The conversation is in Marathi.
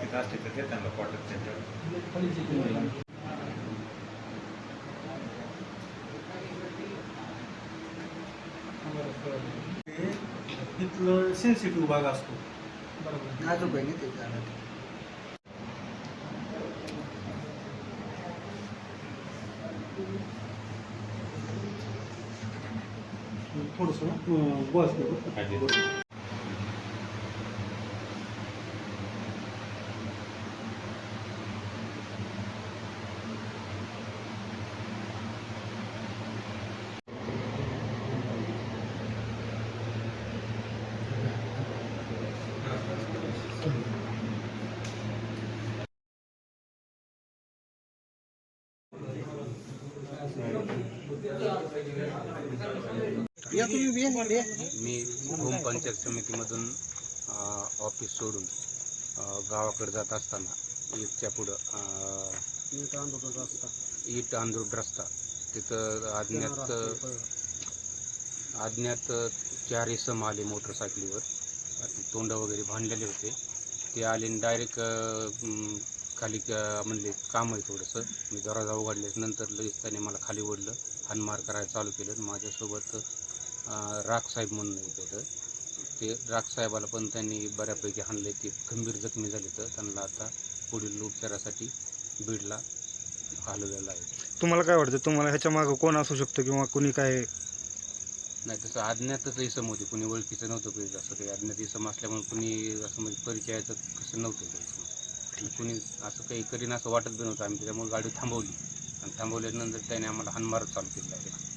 ओळखीत असले तर ते त्यांना त्यांच्यावर हे तिथलं सेन्सिटिव्ह भाग असतो. बरोबर नाजूक आहे ना ते झालं. थोडंसं बस मी होम पंचायत समितीमधून ऑफिस सोडून गावाकडे जात असताना ईदच्या पुढं आंदोलन. ईट आंध्रुड रस्ता. तिथं अज्ञात अज्ञात चार इसम आले मोटरसायकलीवर तोंड वगैरे भांडलेले होते. ते आले डायरेक्ट खाली क- म्हणले काम आहे थोडंसं. मी दरवाजा नंतर लगेच त्याने मला खाली ओढलं. हानमार करायला चालू केलं. माझ्यासोबत अं, राख साहेब म्हणून आहे तिथं ते राख साहेबाला पण त्यांनी बऱ्यापैकी हाणले. ते गंभीर जखमी झाले तर त्यांना आता पुढील उपचारासाठी बीडला हलवलेलं आहे. तुम्हाला काय वाटतं? तुम्हाला ह्याच्या मागं कोण असू शकतं किंवा कुणी काय? नाही तसं अज्ञातच इसम होते. कुणी ओळखीचं नव्हतं असं काही अज्ञात इसम असल्यामुळे कुणी असं म्हणजे परिचयाचं कसं नव्हतं काही कुणी असं काही करीन असं वाटत बी नव्हतं आम्ही. त्याच्यामुळे गाडी थांबवली. आणि थांबवल्यानंतर त्याने आम्हाला हानमार चालू केला आहे